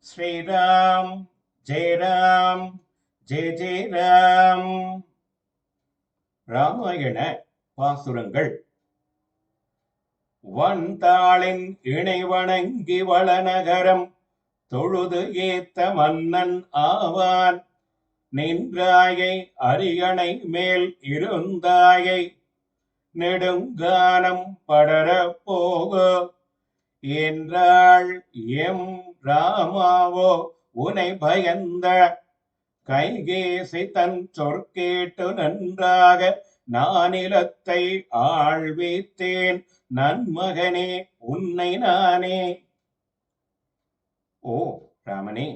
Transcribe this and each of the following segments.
ஸ்ரீராம் ஜெய ராம் ஜெய ஜெய ராம். ராமாயண பாசுரங்கள். வந்தாளின் இணை வணங்கி வளநகரம் தொழுது ஏத்த மன்னன் ஆவான். நின்றாயை அரியணை மேல் இருந்தாயை நெடுங்கானம் படர போக. என்றாள் எம் ராமாவோ உனை பயந்த கைகேசி தன் சொற்கேட்டு நன்றாக நானிலத்தை ஆழ்வித்தேன் நன்மகனே உன்னை நானே. ஓ ராமனே.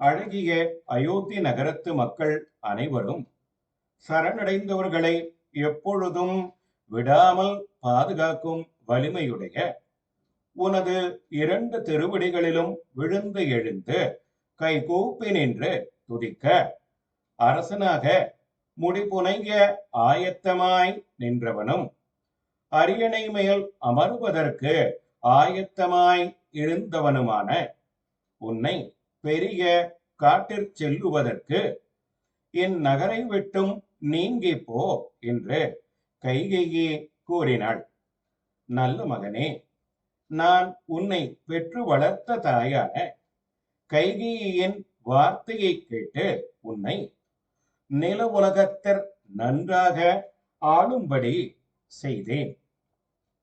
அழகிய அயோத்தி நகரத்து மக்கள் அனைவரும் சரணடைந்தவர்களை எப்பொழுதும் விடாமல் பாதுகாக்கும் வலிமையுடைய உனது இரண்டு திருவடிகளிலும் விழுந்து எழுந்து கைகூப்பி நின்று துதிக்க. அரசனாக முடிபுனைய ஆயத்தமாய் நின்றவனும் அரியணை மேல் அமர்வதற்கு ஆயத்தமாய் இருந்தவனுமான உன்னை பெரிய காட்டிற் செல்லுவதற்கு என் நகரை விட்டும் நீங்கி போ என்று கைகையே கூறினாள். நல்ல மகனே நான் உன்னை பெற்று வளர்த்த தாயான கைகேயின் வார்த்தையை கேட்டு உன்னை நில உலகத்தர் நன்றாக ஆளும்படி செய்தேன்.